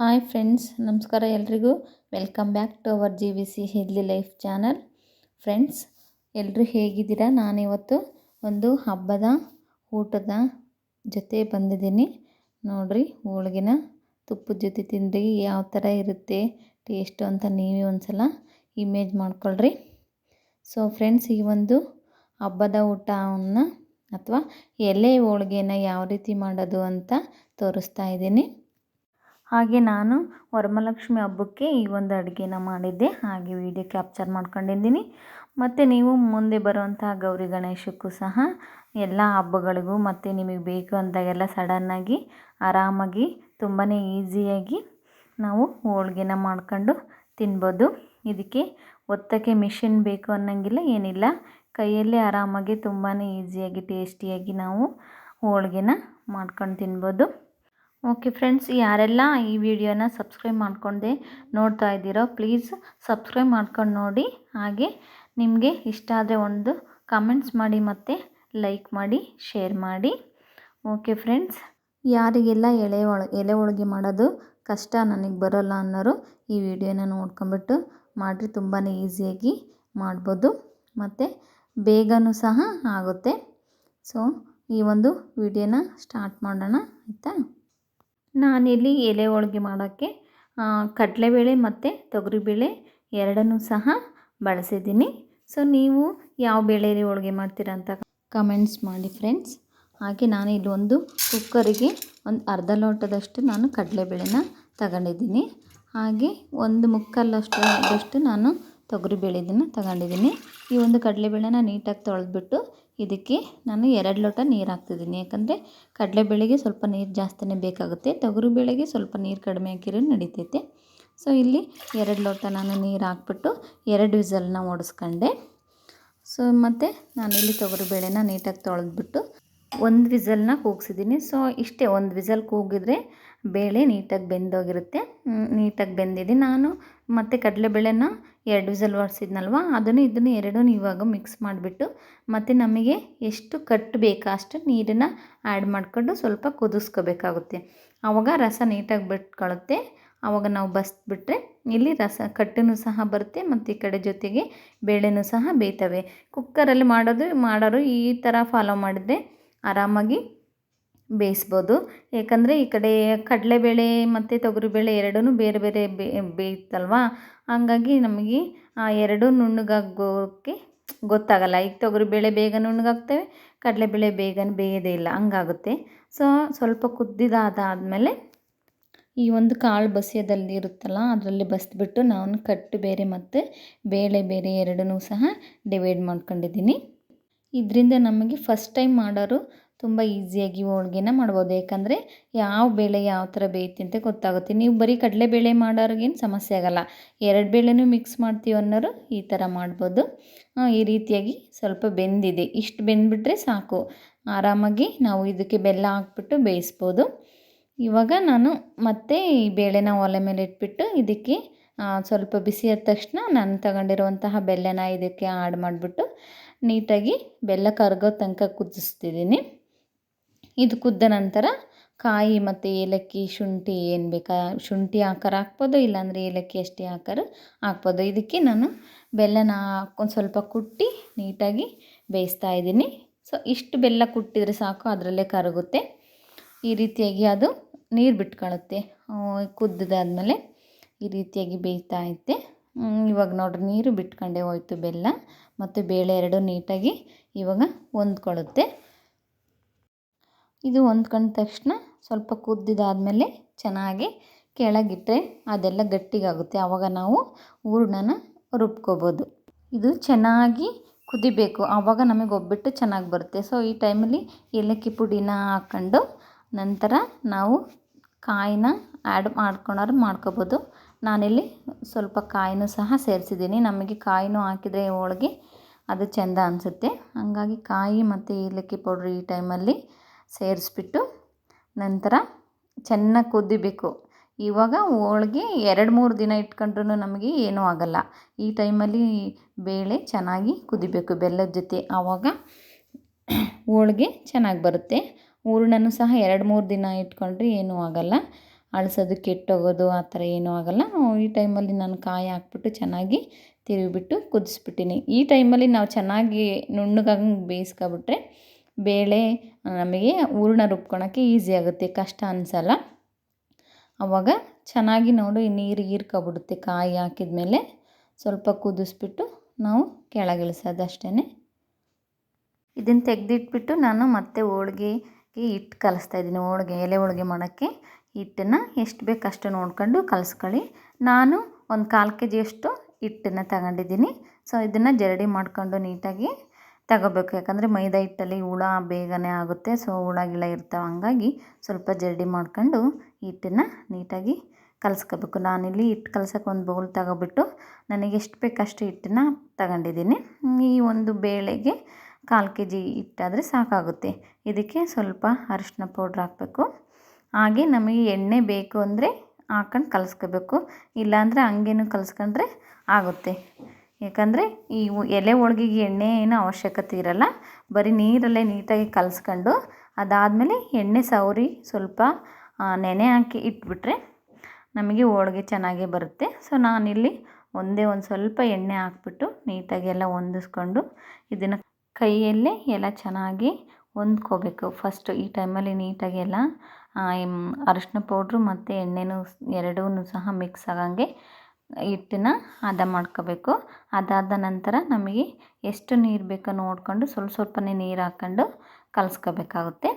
Hi friends, ನಮಸ್ಕಾರ ಎಲ್ರಿಗೂ. Welcome back to our G V C healthy life channel friends ಎಲ್ಲರೂ ಹೇಗಿದ್ದೀರಾ? ನಾನಿವತ್ತು ಒಂದು ಹಬ್ಬದ ಊಟದ ಜೊತೆ ಬಂದಿದ್ದೀನಿ. ನೋಡಿರಿ, ಹೋಳಿಗೆನ ತುಪ್ಪದ ಜೊತೆ ತಿಂದ್ರಿ ಯಾವ ಥರ ಇರುತ್ತೆ ಟೇಸ್ಟು ಅಂತ ನೀವೇ ಒಂದು ಸಲ ಇಮೇಜ್ ಮಾಡ್ಕೊಳ್ರಿ. ಸೊ ಫ್ರೆಂಡ್ಸ್ ಈ ಒಂದು ಹಬ್ಬದ ಊಟವನ್ನು ಅಥವಾ ಎಲೆ ಹೋಳಿಗೆನ ಯಾವ ರೀತಿ ಮಾಡೋದು ಅಂತ ತೋರಿಸ್ತಾ ಇದ್ದೀನಿ. ಹಾಗೆ ನಾನು ವರಮಹಾಲಕ್ಷ್ಮಿ ಹಬ್ಬಕ್ಕೆ ಈ ಒಂದು ಅಡುಗೆನ ಮಾಡಿದ್ದೆ. ಹಾಗೆ ವಿಡಿಯೋ ಕ್ಯಾಪ್ಚರ್ ಮಾಡ್ಕೊಂಡಿದ್ದೀನಿ. ಮತ್ತು ನೀವು ಮುಂದೆ ಬರುವಂತಹ ಗೌರಿ ಗಣೇಶಕ್ಕೂ ಸಹ ಎಲ್ಲ ಹಬ್ಬಗಳಿಗೂ ಮತ್ತು ನಿಮಗೆ ಬೇಕು ಅಂದಾಗೆಲ್ಲ ಸಡನ್ನಾಗಿ ಆರಾಮಾಗಿ ತುಂಬಾ ಈಸಿಯಾಗಿ ನಾವು ಹೋಳ್ಗೆನ ಮಾಡ್ಕೊಂಡು ತಿನ್ಬೋದು. ಇದಕ್ಕೆ ಒತ್ತಕ್ಕೆ ಮಿಷಿನ್ ಬೇಕು ಅನ್ನೋಂಗಿಲ್ಲ, ಏನಿಲ್ಲ. ಕೈಯಲ್ಲೇ ಆರಾಮಾಗಿ ತುಂಬಾ ಈಸಿಯಾಗಿ ಟೇಸ್ಟಿಯಾಗಿ ನಾವು ಹೋಳ್ಗೆನ ಮಾಡ್ಕೊಂಡು ತಿನ್ಬೋದು. ಓಕೆ ಫ್ರೆಂಡ್ಸ್ ಯಾರೆಲ್ಲ ಈ ವಿಡಿಯೋನ ಸಬ್ಸ್ಕ್ರೈಬ್ ಮಾಡ್ಕೊಂಡೆ, ನೋಡ್ತಾ ಇದ್ದೀರೋ ಪ್ಲೀಸ್ ಸಬ್ಸ್ಕ್ರೈಬ್ ಮಾಡ್ಕೊಂಡು ನೋಡಿ. ಹಾಗೆ ನಿಮಗೆ ಇಷ್ಟ ಆದರೆ ಒಂದು ಕಮೆಂಟ್ಸ್ ಮಾಡಿ ಮತ್ತು ಲೈಕ್ ಮಾಡಿ ಶೇರ್ ಮಾಡಿ. ಓಕೆ ಫ್ರೆಂಡ್ಸ್ ಯಾರಿಗೆಲ್ಲ ಎಳೆ ಒಳ, ಎಲೆ ಹೋಳ್ಗೆ ಮಾಡೋದು ಕಷ್ಟ, ನನಗೆ ಬರೋಲ್ಲ ಅನ್ನೋರು ಈ ವಿಡಿಯೋನ ನೋಡ್ಕೊಂಬಿಟ್ಟು ಮಾಡಿರಿ ತುಂಬಾ ಈಸಿಯಾಗಿ ಮಾಡ್ಬೋದು. ಮತ್ತು ಬೇಗನೂ ಸಹ ಆಗುತ್ತೆ. ಸೊ ಈ ಒಂದು ವಿಡಿಯೋನ ಸ್ಟಾರ್ಟ್ ಮಾಡೋಣ, ಆಯಿತಾ? ನಾನಿಲ್ಲಿ ಎಲೆ ಹೋಳ್ಗೆ ಮಾಡೋಕ್ಕೆ ಕಡಲೆಬೇಳೆ ಮತ್ತು ತೊಗರಿಬೇಳೆ ಎರಡನ್ನೂ ಸಹ ಬಳಸಿದ್ದೀನಿ. ಸೊ ನೀವು ಯಾವ ಬೇಳೆಯಲ್ಲಿ ಹೋಳ್ಗೆ ಮಾಡ್ತೀರಾ ಅಂತ ಕಮೆಂಟ್ಸ್ ಮಾಡಿ ಫ್ರೆಂಡ್ಸ್ ಹಾಗೆ ನಾನು ಇಲ್ಲಿ ಒಂದು ಕುಕ್ಕರಿಗೆ ಒಂದು ಅರ್ಧ ಲೋಟದಷ್ಟು ನಾನು ಕಡಲೆಬೇಳೆನ ತಗೊಂಡಿದ್ದೀನಿ. ಹಾಗೆ ಒಂದು ಮುಕ್ಕಾಲಷ್ಟು ಆದಷ್ಟು ನಾನು ತೊಗರಿಬೇಳೆದನ್ನು ತಗೊಂಡಿದ್ದೀನಿ. ಈ ಒಂದು ಕಡಲೆಬೇಳೆನ ನೀಟಾಗಿ ತೊಳೆದ್ಬಿಟ್ಟು ಇದಕ್ಕೆ ನಾನು ಎರಡು ಲೋಟ ನೀರು ಹಾಕ್ತಿದ್ದೀನಿ. ಯಾಕಂದರೆ ಕಡಲೆಬೇಳೆಗೆ ಸ್ವಲ್ಪ ನೀರು ಜಾಸ್ತಿನೇ ಬೇಕಾಗುತ್ತೆ. ತೊಗರಿಬೇಳೆಗೆ ಸ್ವಲ್ಪ ನೀರು ಕಡಿಮೆ ಹಾಕಿರೋ ನಡೀತೈತೆ. ಸೊ, ಇಲ್ಲಿ ಎರಡು ಲೋಟ ನಾನು ನೀರು ಹಾಕ್ಬಿಟ್ಟು ಎರಡು ವಿಸಲ್ನ ಓಡಿಸ್ಕೊಂಡೆ. ಸೊ, ಮತ್ತು ನಾನಿಲ್ಲಿ ತೊಗರಿಬೇಳೆನ ನೀಟಾಗಿ ತೊಳೆದ್ಬಿಟ್ಟು ಒಂದು ವಿಸಲ್ನ ಕೂಗಿಸಿದ್ದೀನಿ. ಸೊ, ಇಷ್ಟೇ ಒಂದು ವಿಸಲ್ ಕೂಗಿದ್ರೆ ಬೇಳೆ ನೀಟಾಗಿ ಬೆಂದೋಗಿರುತ್ತೆ. ನೀಟಾಗಿ ಬೆಂದಿದೆ. ನಾನು ಮತ್ತು ಕಡಲೆಬೇಳೆನ ಎರಡು ವಿಸಲ್ ಒರೆಸಿದ್ನಲ್ವ? ಅದನ್ನು ಇದನ್ನು ಎರಡೂ ಇವಾಗ ಮಿಕ್ಸ್ ಮಾಡಿಬಿಟ್ಟು ಮತ್ತು ನಮಗೆ ಎಷ್ಟು ಕಟ್ಟು ಬೇಕಾ ಅಷ್ಟು ನೀರನ್ನು ಆ್ಯಡ್ ಮಾಡಿಕೊಂಡು ಸ್ವಲ್ಪ ಕುದಿಸ್ಕೋಬೇಕಾಗುತ್ತೆ. ಆವಾಗ ರಸ ನೀಟಾಗಿ ಬಿಟ್ಕೊಳ್ಳುತ್ತೆ ಆವಾಗ ನಾವು ಬಸ್ಬಿಟ್ರೆ ಇಲ್ಲಿ ರಸ ಕಟ್ಟೂ ಸಹ ಬರುತ್ತೆ ಮತ್ತು ಈ ಕಡೆ ಜೊತೆಗೆ ಬೇಳೆನೂ ಸಹ ಬೇಯ್ತವೆ. ಕುಕ್ಕರಲ್ಲಿ ಮಾಡೋದು, ಮಾಡೋರು ಈ ಥರ ಫಾಲೋ ಮಾಡಿದರೆ ಆರಾಮಾಗಿ ಬೇಯಿಸ್ಬೋದು. ಏಕೆಂದರೆ ಈ ಕಡೆ ಕಡಲೆಬೇಳೆ ಮತ್ತು ತೊಗರಿಬೇಳೆ ಎರಡೂ ಬೇರೆ ಬೇರೆ ಬೇಯುತ್ತಲ್ವಾ ಹಾಗಾಗಿ ನಮಗೆ ಆ ಎರಡೂ ನುಣ್ಣಗಾಗೋಕ್ಕೆ ಗೊತ್ತಾಗಲ್ಲ. ಈಗ ತೊಗರಿಬೇಳೆ ಬೇಗ ನುಣ್ಣಗಾಗ್ತವೆ, ಕಡಲೆಬೇಳೆ ಬೇಗ ಬೇಯೋದೇ ಇಲ್ಲ. ಹಂಗಾಗುತ್ತೆ. ಸೊ ಸ್ವಲ್ಪ ಕುದ್ದಿದಾದಾದಮೇಲೆ ಈ ಒಂದು ಕಾಳು ಬಸಿಯೋದಲ್ಲಿ ಇರುತ್ತಲ್ಲ, ಅದರಲ್ಲಿ ಬಸಿದ್ಬಿಟ್ಟು ನಾನು ಕಟ್ಟು ಬೇರೆ ಮತ್ತು ಬೇಳೆ ಬೇರೆ ಎರಡನ್ನೂ ಸಹ ಡಿವೈಡ್ ಮಾಡ್ಕೊಂಡಿದ್ದೀನಿ. ಇದರಿಂದ ನಮಗೆ ಫಸ್ಟ್ ಟೈಮ್ ಮಾಡೋರು ತುಂಬ ಈಸಿಯಾಗಿ ಹೋಳ್ಗೆನ ಮಾಡ್ಬೋದು. ಯಾಕಂದರೆ ಯಾವ ಬೇಳೆ ಯಾವ ಥರ ಬೇಯುತ್ತೆ ಅಂತ ಗೊತ್ತಾಗುತ್ತೆ. ನೀವು ಬರೀ ಕಡಲೆಬೇಳೆ ಮಾಡೋರಿಗೇನು ಸಮಸ್ಯೆ ಆಗೋಲ್ಲ. ಎರಡು ಬೇಳೆನೂ ಮಿಕ್ಸ್ ಮಾಡ್ತೀವಿ ಅನ್ನೋರು ಈ ಥರ ಮಾಡ್ಬೋದು. ಈ ರೀತಿಯಾಗಿ ಸ್ವಲ್ಪ ಬೆಂದಿದೆ. ಇಷ್ಟು ಬೆಂದುಬಿಟ್ರೆ ಸಾಕು. ಆರಾಮಾಗಿ ನಾವು ಇದಕ್ಕೆ ಬೆಲ್ಲ ಹಾಕ್ಬಿಟ್ಟು ಬೇಯಿಸ್ಬೋದು. ಇವಾಗ ನಾನು ಮತ್ತೆ ಈ ಬೇಳೆನ ಒಲೆ ಮೇಲೆ ಇಟ್ಬಿಟ್ಟು ಇದಕ್ಕೆ ಸ್ವಲ್ಪ ಬಿಸಿ ಆದ ತಕ್ಷಣ ನಾನು ತಗೊಂಡಿರುವಂತಹ ಬೆಲ್ಲನ ಇದಕ್ಕೆ ಆ್ಯಡ್ ಮಾಡಿಬಿಟ್ಟು ನೀಟಾಗಿ ಬೆಲ್ಲ ಕರಗೋ ತನಕ ಕುದಿಸ್ತಿದ್ದೀನಿ. ಇದು ಕುದ್ದ ನಂತರ ಕಾಯಿ ಮತ್ತು ಏಲಕ್ಕಿ ಶುಂಠಿ ಏನು ಬೇಕಾ, ಶುಂಠಿ ಆಕಾರ ಹಾಕ್ಬೋದು, ಇಲ್ಲಾಂದರೆ ಏಲಕ್ಕಿ ಅಷ್ಟೇ ಆಕಾರ ಹಾಕ್ಬೋದು. ಇದಕ್ಕೆ ನಾನು ಬೆಲ್ಲನ ಹಾಕ್ಕೊಂಡು ಸ್ವಲ್ಪ ಕುಟ್ಟಿ ನೀಟಾಗಿ ಬೇಯಿಸ್ತಾ ಇದ್ದೀನಿ. ಸೊ ಇಷ್ಟು ಬೆಲ್ಲ ಕುಟ್ಟಿದರೆ ಸಾಕು, ಅದರಲ್ಲೇ ಕರಗುತ್ತೆ. ಈ ರೀತಿಯಾಗಿ ಅದು ನೀರು ಬಿಟ್ಕೊಳ್ಳುತ್ತೆ. ಕುದ್ದಾದ್ಮೇಲೆ ಈ ರೀತಿಯಾಗಿ ಬೇಯ್ತಾ ಐತೆ ಇವಾಗ ನೋಡ್ರಿ, ನೀರು ಬಿಟ್ಕೊಂಡೆ ಹೋಯ್ತು ಬೆಲ್ಲ. ಮತ್ತು ಬೇಳೆ ಎರಡು ನೀಟಾಗಿ ಇವಾಗ ಹೊಂದ್ಕೊಳ್ಳುತ್ತೆ. ಇದು ಹೊಂದ್ಕೊಂಡ ತಕ್ಷಣ ಸ್ವಲ್ಪ ಕುದ್ದಿದಾದಮೇಲೆ ಚೆನ್ನಾಗಿ ಕೆಳಗಿಟ್ಟರೆ ಅದೆಲ್ಲ ಗಟ್ಟಿಗಾಗುತ್ತೆ. ಆವಾಗ ನಾವು ಹೂರ್ಣನ ರುಬ್ಕೋಬೋದು. ಇದು ಚೆನ್ನಾಗಿ ಕುದಿಬೇಕು. ಆವಾಗ ನಮಗೆ ಒಬ್ಬಿಟ್ಟು ಚೆನ್ನಾಗಿ ಬರುತ್ತೆ. ಸೊ ಈ ಟೈಮಲ್ಲಿ ಏಲಕ್ಕಿ ಪುಡಿನ ಹಾಕ್ಕೊಂಡು ನಂತರ ನಾವು ಕಾಯಿನ ಆ್ಯಡ್ ಮಾಡ್ಕೊಳೋರು ಮಾಡ್ಕೋಬೋದು. ನಾನಿಲ್ಲಿ ಸ್ವಲ್ಪ ಕಾಯಿನೂ ಸಹ ಸೇರಿಸಿದ್ದೀನಿ. ನಮಗೆ ಕಾಯಿನೂ ಹಾಕಿದರೆ ಹೋಳ್ಗೆ ಅದು ಚೆಂದ ಅನಿಸುತ್ತೆ. ಹಾಗಾಗಿ ಕಾಯಿ ಮತ್ತು ಏಲಕ್ಕಿ ಪೌಡ್ರ್ ಈ ಟೈಮಲ್ಲಿ ಸೇರಿಸ್ಬಿಟ್ಟು ನಂತರ ಚೆನ್ನಾಗಿ ಕುದಿಬೇಕು. ಇವಾಗ ಹೋಳ್ಗೆ ಎರಡು ಮೂರು ದಿನ ಇಟ್ಕೊಂಡ್ರೂ ನಮಗೆ ಏನೂ ಆಗೋಲ್ಲ. ಈ ಟೈಮಲ್ಲಿ ಬೇಳೆ ಚೆನ್ನಾಗಿ ಕುದಿಬೇಕು ಬೆಲ್ಲದ ಜೊತೆ. ಆವಾಗ ಹೋಳ್ಗೆ ಚೆನ್ನಾಗಿ ಬರುತ್ತೆ. ಹೂರ್ಣನೂ ಸಹ ಎರಡು ಮೂರು ದಿನ ಇಟ್ಕೊಂಡ್ರೆ ಏನೂ ಆಗಲ್ಲ. ಅಳಿಸೋದು, ಕೆಟ್ಟೋಗೋದು ಆ ಥರ ಏನೂ ಆಗೋಲ್ಲ. ಈ ಟೈಮಲ್ಲಿ ನಾನು ಕಾಯಿ ಹಾಕ್ಬಿಟ್ಟು ಚೆನ್ನಾಗಿ ತಿರುಗಿಬಿಟ್ಟು ಕುದಿಸ್ಬಿಟ್ಟಿನಿ. ಈ ಟೈಮಲ್ಲಿ ನಾವು ಚೆನ್ನಾಗಿ ನುಣ್ಣಗಂಗೆ ಬೇಯಿಸ್ಕೊಬಿಟ್ರೆ ಬೇಳೆ ನಮಗೆ ಹೂರ್ಣ ರುಬ್ಕೊಳಕ್ಕೆ ಈಸಿ ಆಗುತ್ತೆ, ಕಷ್ಟ ಅನಿಸಲ್ಲ. ಆವಾಗ ಚೆನ್ನಾಗಿ ನೋಡಿ ನೀರು ಹೀರ್ಕೊಬಿಡುತ್ತೆ, ಕಾಯಿ ಹಾಕಿದ ಮೇಲೆ ಸ್ವಲ್ಪ ಕುದಿಸ್ಬಿಟ್ಟು ನಾವು ಕೆಳಗಿಳಿಸೋದು ಅಷ್ಟೇ ಇದನ್ನು ತೆಗೆದಿಟ್ಬಿಟ್ಟು ನಾನು ಮತ್ತೆ ಹೋಳ್ಗೆ ಹಿಟ್ಟು ಕಲಿಸ್ತಾ ಇದ್ದೀನಿ. ಹೋಳ್ಗೆ, ಎಲೆ ಹೋಳ್ಗೆ ಮಾಡೋಕ್ಕೆ ಹಿಟ್ಟನ್ನು ಎಷ್ಟು ಬೇಕಷ್ಟು ನೋಡ್ಕೊಂಡು ಕಲಿಸ್ಕೊಳ್ಳಿ. ನಾನು ಒಂದು ಕಾಲು ಕೆ ಜಿಯಷ್ಟು ಹಿಟ್ಟನ್ನು ತಗೊಂಡಿದ್ದೀನಿ. ಸೊ, ಇದನ್ನು ಜರಡಿ ಮಾಡ್ಕೊಂಡು ನೀಟಾಗಿ ತಗೋಬೇಕು. ಯಾಕಂದರೆ ಮೈದಾ ಹಿಟ್ಟಲ್ಲಿ ಹುಳ ಬೇಗನೆ ಆಗುತ್ತೆ. ಸೊ, ಹುಳ, ಗಿಳ ಇರ್ತಾವೆ, ಹಂಗಾಗಿ ಸ್ವಲ್ಪ ಜರಡಿ ಮಾಡ್ಕೊಂಡು ಹಿಟ್ಟನ್ನು ನೀಟಾಗಿ ಕಲಸ್ಕೋಬೇಕು. ನಾನಿಲ್ಲಿ ಹಿಟ್ಟು ಕಲ್ಸೋಕೆ ಒಂದು ಬೌಲ್ ತಗೊಬಿಟ್ಟು ನನಗೆ ಎಷ್ಟು ಬೇಕು ಅಷ್ಟು ಹಿಟ್ಟನ್ನು ತಗೊಂಡಿದ್ದೀನಿ. ಈ ಒಂದು ಬೇಳೆಗೆ ಕಾಲು ಕೆ ಜಿ ಹಿಟ್ಟಾದರೆ ಸಾಕಾಗುತ್ತೆ. ಇದಕ್ಕೆ ಸ್ವಲ್ಪ ಅರಿಶಿನ ಪೌಡ್ರ್ ಹಾಕಬೇಕು. ಹಾಗೆ ನಮಗೆ ಎಣ್ಣೆ ಬೇಕು ಅಂದರೆ ಹಾಕೊಂಡು ಕಲಸ್ಕೋಬೇಕು. ಇಲ್ಲಾಂದರೆ ಹಂಗೇನು ಕಲಿಸ್ಕೊಂಡ್ರೆ ಆಗುತ್ತೆ. ಯಾಕಂದರೆ ಈ ಎಲೆ ಹೋಳ್ಗೆಗೆ ಎಣ್ಣೆ ಏನು ಅವಶ್ಯಕತೆ ಇರಲ್ಲ. ಬರೀ ನೀರಲ್ಲೇ ನೀಟಾಗಿ ಕಲಸ್ಕೊಂಡು ಅದಾದಮೇಲೆ ಎಣ್ಣೆ ಸವರಿ ಸ್ವಲ್ಪ ನೆನೆ ಹಾಕಿ ಇಟ್ಬಿಟ್ರೆ ನಮಗೆ ಹೋಳ್ಗೆ ಚೆನ್ನಾಗೇ ಬರುತ್ತೆ. ಸೊ, ನಾನಿಲ್ಲಿ ಒಂದೇ ಒಂದು ಸ್ವಲ್ಪ ಎಣ್ಣೆ ಹಾಕ್ಬಿಟ್ಟು ನೀಟಾಗಿ ಎಲ್ಲ ಹೊಂದಿಸ್ಕೊಂಡು ಇದನ್ನು ಕೈಯಲ್ಲೇ ಎಲ್ಲ ಚೆನ್ನಾಗಿ ಹೊಂದ್ಕೋಬೇಕು. ಫಸ್ಟು ಈ ಟೈಮಲ್ಲಿ ನೀಟಾಗಿ ಎಲ್ಲ ಅರಿಶಿನ ಪೌಡ್ರು ಮತ್ತು ಎಣ್ಣೆನೂ ಎರಡೂ ಸಹ ಮಿಕ್ಸ್ ಆಗಂಗೆ ಹಿಟ್ಟನ್ನ ಹದ ಮಾಡ್ಕೋಬೇಕು. ಅದಾದ ನಂತರ ನಮಗೆ ಎಷ್ಟು ನೀರು ಬೇಕೋ ನೋಡಿಕೊಂಡು ಸ್ವಲ್ಪ ಸ್ವಲ್ಪನೇ ನೀರು ಹಾಕ್ಕೊಂಡು ಕಲಸ್ಕೋಬೇಕಾಗುತ್ತೆ.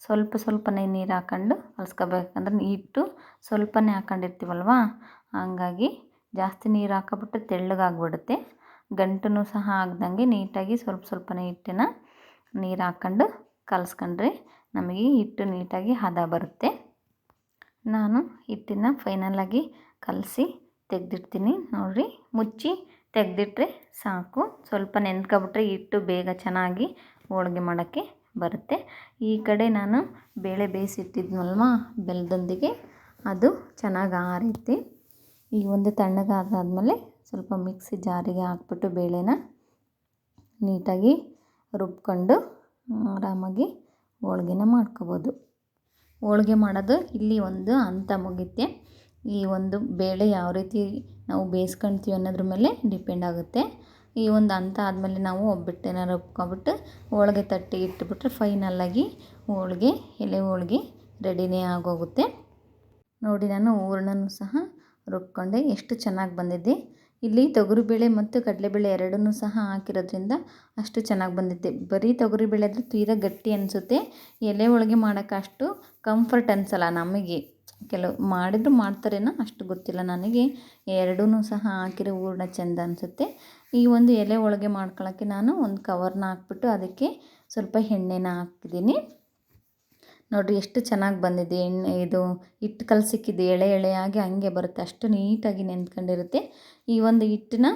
ಸ್ವಲ್ಪ ಸ್ವಲ್ಪನೇ ನೀರು ಹಾಕ್ಕೊಂಡು ಕಲಸ್ಕೋಬೇಕಂದ್ರೆ ಹಿಟ್ಟು ಸ್ವಲ್ಪನೇ ಹಾಕ್ಕೊಂಡಿರ್ತೀವಲ್ವ? ಹಂಗಾಗಿ ಜಾಸ್ತಿ ನೀರು ಹಾಕೋಬಿಟ್ಟು ತೆಳ್ಳಗಾಗ್ಬಿಡುತ್ತೆ. ಗಂಟು ಸಹ ಆಗ್ದಂಗೆ ನೀಟಾಗಿ ಸ್ವಲ್ಪ ಸ್ವಲ್ಪನೇ ಹಿಟ್ಟನ್ನ ನೀರು ಹಾಕ್ಕೊಂಡು ಕಲಸ್ಕೊಂಡ್ರೆ ನಮಗೆ ಹಿಟ್ಟು ನೀಟಾಗಿ ಹದ ಬರುತ್ತೆ. ನಾನು ಹಿಟ್ಟನ್ನು ಫೈನಲಾಗಿ ಕಲಸಿ ತೆಗೆದಿಡ್ತೀನಿ ನೋಡಿರಿ. ಮುಚ್ಚಿ ತೆಗೆದಿಟ್ರೆ ಸಾಕು. ಸ್ವಲ್ಪ ನೆನ್ಕೊಬಿಟ್ರೆ ಹಿಟ್ಟು ಬೇಗ ಚೆನ್ನಾಗಿ ಹೋಳ್ಗೆ ಮಾಡೋಕ್ಕೆ ಬರುತ್ತೆ. ಈ ಕಡೆ ನಾನು ಬೇಳೆ ಬೇಯಿಸಿಟ್ಟಿದ್ನಲ್ವ ಬೆಲ್ಲದೊಂದಿಗೆ ಅದು ಚೆನ್ನಾಗಿ ಆರೈತಿ. ಈ ಒಂದು ತಣ್ಣಗಾದಾದಮೇಲೆ ಸ್ವಲ್ಪ ಮಿಕ್ಸಿ ಜಾರಿಗೆ ಹಾಕ್ಬಿಟ್ಟು ಬೇಳೆನ ನೀಟಾಗಿ ರುಬ್ಕೊಂಡು ಆರಾಮಾಗಿ ಹೋಳ್ಗೆನ ಮಾಡ್ಕೋಬೋದು. ಹೋಳ್ಗೆ ಮಾಡೋದು ಇಲ್ಲಿ ಒಂದು ಹಂತ ಮುಗಿತೆ. ಈ ಒಂದು ಬೇಳೆ ಯಾವ ರೀತಿ ನಾವು ಬೇಯಿಸ್ಕೊಳ್ತೀವಿ ಅನ್ನೋದ್ರ ಮೇಲೆ ಡಿಪೆಂಡ್ ಆಗುತ್ತೆ. ಈ ಒಂದು ಹಂತ ಆದಮೇಲೆ ನಾವು ಒಬ್ಬಿಟ್ಟೆನ ರುಬ್ಕೊಬಿಟ್ಟು ಹೋಳಿಗೆ ತಟ್ಟಿ ಇಟ್ಬಿಟ್ರೆ ಫೈನಲ್ಲಾಗಿ ಹೋಳಿಗೆ, ಎಲೆ ಹೋಳಿಗೆ ರೆಡಿನೇ ಆಗೋಗುತ್ತೆ. ನೋಡಿ, ನಾನು ಹೂರ್ಣನೂ ಸಹ ರುಬ್ಕೊಂಡೆ. ಎಷ್ಟು ಚೆನ್ನಾಗಿ ಬಂದಿದೆ. ಇಲ್ಲಿ ತೊಗರಿಬೇಳೆ ಮತ್ತು ಕಡಲೆಬೇಳೆ ಎರಡನ್ನೂ ಸಹ ಹಾಕಿರೋದ್ರಿಂದ ಅಷ್ಟು ಚೆನ್ನಾಗಿ ಬಂದಿದೆ. ಬರೀ ತೊಗರಿಬೇಳೆ ಆದರೆ ತೀರಾ ಗಟ್ಟಿ ಅನಿಸುತ್ತೆ. ಎಲೆ ಹೋಳ್ಗೆ ಮಾಡೋಕ್ಕಷ್ಟು ಕಂಫರ್ಟ್ ಅನಿಸಲ್ಲ ನಮಗೆ. ಕೆಲವು, ಮಾಡಿದ್ರು ಮಾಡ್ತಾರೇನೋ ಅಷ್ಟು ಗೊತ್ತಿಲ್ಲ. ನನಗೆ ಎರಡೂ ಸಹ ಹಾಕಿರೋ ಹೂರ್ಣ ಚೆಂದ ಅನಿಸುತ್ತೆ. ಈ ಒಂದು ಎಲೆ ಒಳಗೆ ಮಾಡ್ಕೊಳ್ಳೋಕ್ಕೆ ನಾನು ಒಂದು ಕವರ್ನ ಹಾಕ್ಬಿಟ್ಟು ಅದಕ್ಕೆ ಸ್ವಲ್ಪ ಎಣ್ಣೆನ ಹಾಕಿದ್ದೀನಿ ನೋಡಿರಿ ಎಷ್ಟು ಚೆನ್ನಾಗಿ ಬಂದಿದೆ. ಎಣ್ಣೆ ಇದು ಹಿಟ್ಟು ಕಲಸಿಕ್ಕಿದ್ದು ಎಳೆ ಎಳೆಯಾಗಿ ಹಂಗೆ ಬರುತ್ತೆ. ಅಷ್ಟು ನೀಟಾಗಿ ನೆಂದ್ಕೊಂಡಿರುತ್ತೆ ಈ ಒಂದು ಹಿಟ್ಟನ್ನ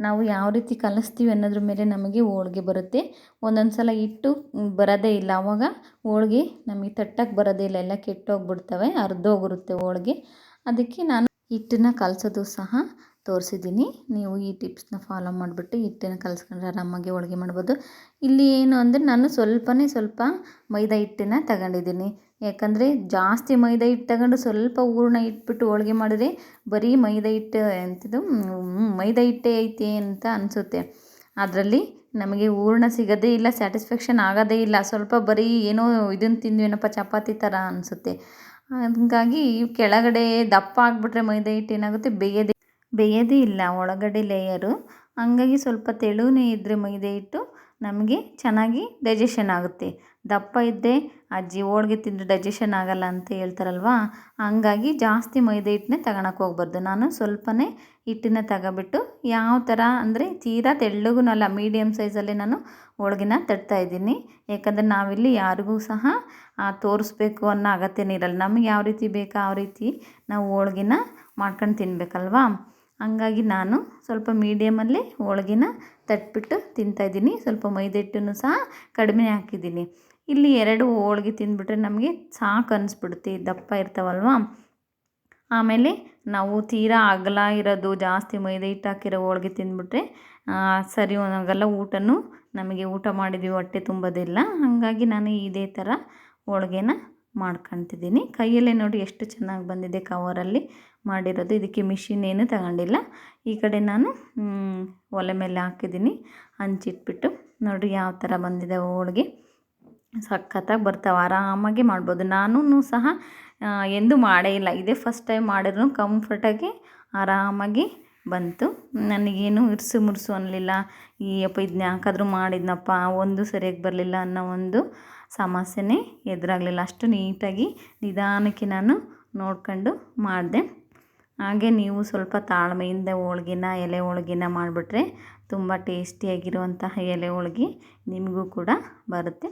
ನಾವು ಯಾವ ರೀತಿ ಕಲಿಸ್ತೀವಿ ಅನ್ನೋದ್ರ ಮೇಲೆ ನಮಗೆ ಹೋಳ್ಗೆ ಬರುತ್ತೆ. ಒಂದೊಂದು ಸಲ ಹಿಟ್ಟು ಬರೋದೇ ಇಲ್ಲ. ಅವಾಗ ಹೋಳ್ಗೆ ನಮಗೆ ತಟ್ಟಕ್ಕೆ ಬರೋದೇ ಇಲ್ಲ. ಎಲ್ಲ ಕೆಟ್ಟೋಗ್ಬಿಡ್ತವೆ. ಅರ್ಧೋಗಿರುತ್ತೆ ಹೋಳ್ಗೆ. ಅದಕ್ಕೆ ನಾನು ಹಿಟ್ಟನ್ನ ಕಲಸೋದು ಸಹ ತೋರಿಸಿದ್ದೀನಿ. ನೀವು ಈ ಟಿಪ್ಸ್ನ ಫಾಲೋ ಮಾಡಿಬಿಟ್ಟು ಹಿಟ್ಟನ್ನು ಕಲಿಸ್ಕೊಂಡ್ರೆ ಆರಾಮಾಗಿ ಹೋಳ್ಗೆ ಮಾಡ್ಬೋದು. ಇಲ್ಲಿ ಏನು ಅಂದರೆ ನಾನು ಸ್ವಲ್ಪನೇ ಸ್ವಲ್ಪ ಮೈದಾ ಹಿಟ್ಟನ್ನು ತಗೊಂಡಿದ್ದೀನಿ. ಯಾಕಂದರೆ ಜಾಸ್ತಿ ಮೈದಾ ಹಿಟ್ಟು ತಗೊಂಡು ಸ್ವಲ್ಪ ಹೂರ್ಣ ಇಟ್ಬಿಟ್ಟು ಹೋಳಿಗೆ ಮಾಡಿದ್ರೆ ಬರೀ ಮೈದಾ ಹಿಟ್ಟು ಎಂಥದ್ದು ಮೈದಾ ಹಿಟ್ಟೇ ಐತೆ ಅಂತ ಅನಿಸುತ್ತೆ. ಅದರಲ್ಲಿ ನಮಗೆ ಹೂರ್ಣ ಸಿಗೋದೇ ಇಲ್ಲ, ಸ್ಯಾಟಿಸ್ಫ್ಯಾಕ್ಷನ್ ಆಗೋದೇ ಇಲ್ಲ, ಸ್ವಲ್ಪ ಬರೀ ಏನೋ ಇದನ್ನು ತಿಂದ್ವೇನಪ್ಪ, ಚಪಾತಿ ಥರ ಅನಿಸುತ್ತೆ. ಹಾಗಾಗಿ ಕೆಳಗಡೆ ದಪ್ಪ ಆಗಿಬಿಟ್ರೆ ಮೈದಾ ಹಿಟ್ಟು ಏನಾಗುತ್ತೆ, ಬೇಯೋದೇ ಬೇಯೋದೇ ಇಲ್ಲ ಒಳಗಡೆ ಲೇಯರು ಹಂಗಾಗಿ ಸ್ವಲ್ಪ ತೆಳುವೇ ಇದ್ದರೆ ಮೈದಾ ಹಿಟ್ಟು ನಮಗೆ ಚೆನ್ನಾಗಿ ಡೈಜೆಷನ್ ಆಗುತ್ತೆ. ದಪ್ಪ ಇದ್ದೆ ಅಜ್ಜಿ ಹೋಳ್ಗೆ ತಿಂದರೆ ಡೈಜೆಷನ್ ಆಗಲ್ಲ ಅಂತ ಹೇಳ್ತಾರಲ್ವ? ಹಂಗಾಗಿ ಜಾಸ್ತಿ ಮೈದಾ ಹಿಟ್ಟನ್ನೇ ತಗೊಳಕ್ಕೆ ಹೋಗ್ಬಾರ್ದು. ನಾನು ಸ್ವಲ್ಪನೇ ಹಿಟ್ಟನ್ನ ತಗೊಬಿಟ್ಟು ಯಾವ ಥರ ಅಂದರೆ ತೀರಾ ತೆಳ್ಳಗೂ ಅಲ್ಲ ಮೀಡಿಯಮ್ ಸೈಜಲ್ಲೇ ನಾನು ಹೋಳ್ಗೆನ ತಟ್ತಾಯಿದ್ದೀನಿ ಯಾಕಂದರೆ ನಾವಿಲ್ಲಿ ಯಾರಿಗೂ ಸಹ ತೋರಿಸ್ಬೇಕು ಅನ್ನೋ ಅಗತ್ಯನೇ ಇರಲ್ಲ. ನಮಗೆ ಯಾವ ರೀತಿ ಬೇಕೋ ಆ ರೀತಿ ನಾವು ಹೋಳ್ಗೆನ ಮಾಡ್ಕೊಂಡು ತಿನ್ನಬೇಕಲ್ವಾ ಹಂಗಾಗಿ ನಾನು ಸ್ವಲ್ಪ ಮೀಡಿಯಮಲ್ಲಿ ಹೋಳ್ಗೆನ ತಟ್ಬಿಟ್ಟು ತಿಂತಾಯಿದ್ದೀನಿ ಸ್ವಲ್ಪ ಮೈದಾ ಹಿಟ್ಟನ್ನು ಸಹ ಕಡಿಮೆ ಹಾಕಿದ್ದೀನಿ. ಇಲ್ಲಿ ಎರಡು ಹೋಳ್ಗೆ ತಿಂದ್ಬಿಟ್ರೆ ನಮಗೆ ಸಾಕು ಅನಿಸ್ಬಿಡುತ್ತೆ. ದಪ್ಪ ಇರ್ತಾವಲ್ವ? ಆಮೇಲೆ ನಾವು ತೀರಾ ಅಗಲ ಇರೋದು, ಜಾಸ್ತಿ ಮೈದಾ ಹಿಟ್ಟು ಹಾಕಿರೋ ಹೋಳ್ಗೆ ತಿಂದ್ಬಿಟ್ರೆ ಸರಿ ಒಂದಾಗಲ್ಲ ಊಟನೂ ನಮಗೆ ಊಟ ಮಾಡಿದ್ವಿ, ಹೊಟ್ಟೆ ತುಂಬೋದಿಲ್ಲ. ಹಾಗಾಗಿ ನಾನು ಇದೇ ಥರ ಹೋಳ್ಗೆನ ಮಾಡ್ಕೊತಿದ್ದೀನಿ. ಕೈಯಲ್ಲೇ ನೋಡಿ ಎಷ್ಟು ಚೆನ್ನಾಗಿ ಬಂದಿದೆ ಕವರಲ್ಲಿ ಮಾಡಿರೋದು. ಇದಕ್ಕೆ ಮಿಷಿನ್ ಏನು ತಗೊಂಡಿಲ್ಲ. ಈ ಕಡೆ ನಾನು ಒಲೆ ಮೇಲೆ ಹಾಕಿದ್ದೀನಿ. ಹಂಚಿಟ್ಬಿಟ್ಟು ನೋಡಿ ಯಾವ ಥರ ಬಂದಿದೆ ಹೋಳಿಗೆ. ಸಖತ್ತಾಗಿ ಬರ್ತಾವೆ. ಆರಾಮಾಗಿ ಮಾಡ್ಬೋದು. ನಾನು ಸಹ ಎಂದೂ ಮಾಡೇ ಇಲ್ಲ. ಇದೇ ಫಸ್ಟ್ ಟೈಮ್ ಮಾಡಿದ್ರು ಕಂಫರ್ಟಾಗಿ ಆರಾಮಾಗಿ ಬಂತು. ನನಗೇನು ಇರ್ಸು ಮುರ್ಸು ಅನ್ನಲಿಲ್ಲ ಈ ಅಪ್ಪ ಇದನ್ನ ಯಾಕಾದರೂ ಮಾಡಿದ್ನಪ್ಪ, ಒಂದು ಸರಿಯಾಗಿ ಬರಲಿಲ್ಲ ಅನ್ನೋ ಒಂದು ಸಮಸ್ಯೆನೇ ಎದುರಾಗಲಿಲ್ಲ. ಅಷ್ಟು ನೀಟಾಗಿ ನಿಧಾನಕ್ಕೆ ನಾನು ನೋಡ್ಕೊಂಡು ಮಾಡಿದೆ. ಹಾಗೆ ನೀವು ಸ್ವಲ್ಪ ತಾಳ್ಮೆಯಿಂದ ಹೋಳ್ಗಿನ, ಎಲೆ ಹೋಳ್ಗೆನ ಮಾಡಿಬಿಟ್ರೆ ತುಂಬ ಟೇಸ್ಟಿಯಾಗಿರುವಂತಹ ಎಲೆ ಹೋಳ್ಗೆ ನಿಮಗೂ ಕೂಡ ಬರುತ್ತೆ.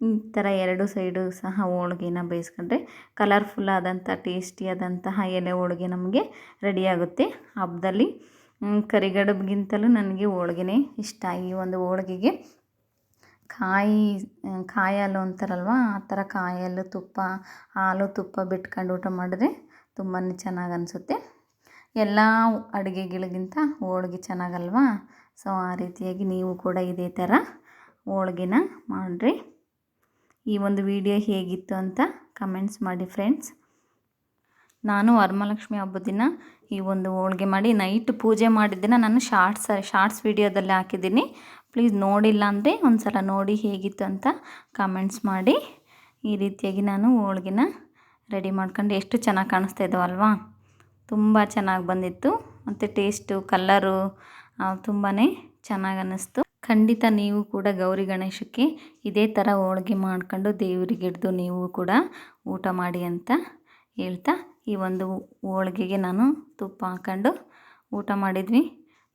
ಈ ಥರ ಎರಡು ಸೈಡು ಸಹ ಹೋಳ್ಗೆನ ಬೇಯಿಸ್ಕೊಂಡ್ರೆ ಕಲರ್ಫುಲ್ ಆದಂಥ ಟೇಸ್ಟಿಯಾದಂತಹ ಎಲೆ ಹೋಳ್ಗೆ ನಮಗೆ ರೆಡಿಯಾಗುತ್ತೆ ಹಬ್ಬದಲ್ಲಿ ಕರಿಗಡುಬ್ಗಿಂತಲೂ ನನಗೆ ಹೋಳ್ಗೆನೇ ಇಷ್ಟ. ಈ ಒಂದು ಹೋಳ್ಗೆಗೆ ಕಾಯಿ ಕಾಯಿ ಅಂತಾರಲ್ವ? ಆ ಥರ ಕಾಯಿ ಹಾಲು ತುಪ್ಪ ಹಾಲು, ತುಪ್ಪ ಬಿಟ್ಕೊಂಡು ಊಟ ಮಾಡಿದ್ರೆ ತುಂಬಾ ಚೆನ್ನಾಗಿ ಅನಿಸುತ್ತೆ. ಎಲ್ಲ ಅಡುಗೆಗಳಿಗಿಂತ ಹೋಳ್ಗೆ ಚೆನ್ನಾಗಲ್ವಾ? ಸೊ ಆ ರೀತಿಯಾಗಿ ನೀವು ಕೂಡ ಇದೇ ಥರ ಹೋಳ್ಗೆನ ಮಾಡಿರಿ. ಈ ಒಂದು ವಿಡಿಯೋ ಹೇಗಿತ್ತು ಅಂತ ಕಮೆಂಟ್ಸ್ ಮಾಡಿ ಫ್ರೆಂಡ್ಸ್. ನಾನು ವರಮಹಾಲಕ್ಷ್ಮಿ ಹಬ್ಬದ ದಿನ ಈ ಒಂದು ಹೋಳ್ಗೆ ಮಾಡಿ ನೈಟ್ ಪೂಜೆ ಮಾಡಿದ್ದನ್ನು ನಾನು ಶಾರ್ಟ್ಸ್ ಶಾರ್ಟ್ಸ್ ವಿಡಿಯೋದಲ್ಲಿ ಹಾಕಿದ್ದೀನಿ. ಪ್ಲೀಸ್ ನೋಡಿಲ್ಲ ಅಂದರೆ ಒಂದು ಸಲ ನೋಡಿ ಹೇಗಿತ್ತು ಅಂತ ಕಾಮೆಂಟ್ಸ್ ಮಾಡಿ. ಈ ರೀತಿಯಾಗಿ ನಾನು ಹೋಳ್ಗೆನ ರೆಡಿ ಮಾಡ್ಕೊಂಡು ಎಷ್ಟು ಚೆನ್ನಾಗಿ ಕಾಣಿಸ್ತಾ ಇದ್ದಾವಲ್ವಾ ತುಂಬ ಚೆನ್ನಾಗಿ ಬಂದಿತ್ತು. ಮತ್ತು ಟೇಸ್ಟು ಕಲ್ಲರು ತುಂಬಾ ಚೆನ್ನಾಗಿ ಅನ್ನಿಸ್ತು. ಖಂಡಿತ ನೀವು ಕೂಡ ಗೌರಿ ಗಣೇಶಕ್ಕೆ ಇದೇ ಥರ ಹೋಳ್ಗೆ ಮಾಡ್ಕೊಂಡು ದೇವರಿಗೆ ಹಿಡ್ದು ನೀವು ಕೂಡ ಊಟ ಮಾಡಿ ಅಂತ ಹೇಳ್ತಾ ಈ ಒಂದು ಹೋಳ್ಗೆಗೆ ನಾನು ತುಪ್ಪ ಹಾಕ್ಕೊಂಡು ಊಟ ಮಾಡಿದ್ವಿ.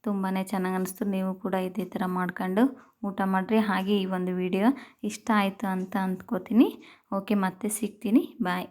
ತುಂಬಾ ಚೆನ್ನಾಗಿ ಅನ್ನಿಸ್ತು ನೀವು ಕೂಡ ಇದೇ ಥರ ಮಾಡ್ಕೊಂಡು ಊಟ ಮಾಡಿರಿ. ಹಾಗೆ ಈ ಒಂದು ವಿಡಿಯೋ ಇಷ್ಟ ಆಯಿತು ಅಂತ ಅಂದ್ಕೋತೀನಿ. ಓಕೆ, ಮತ್ತೆ ಸಿಗ್ತೀನಿ. ಬಾಯ್.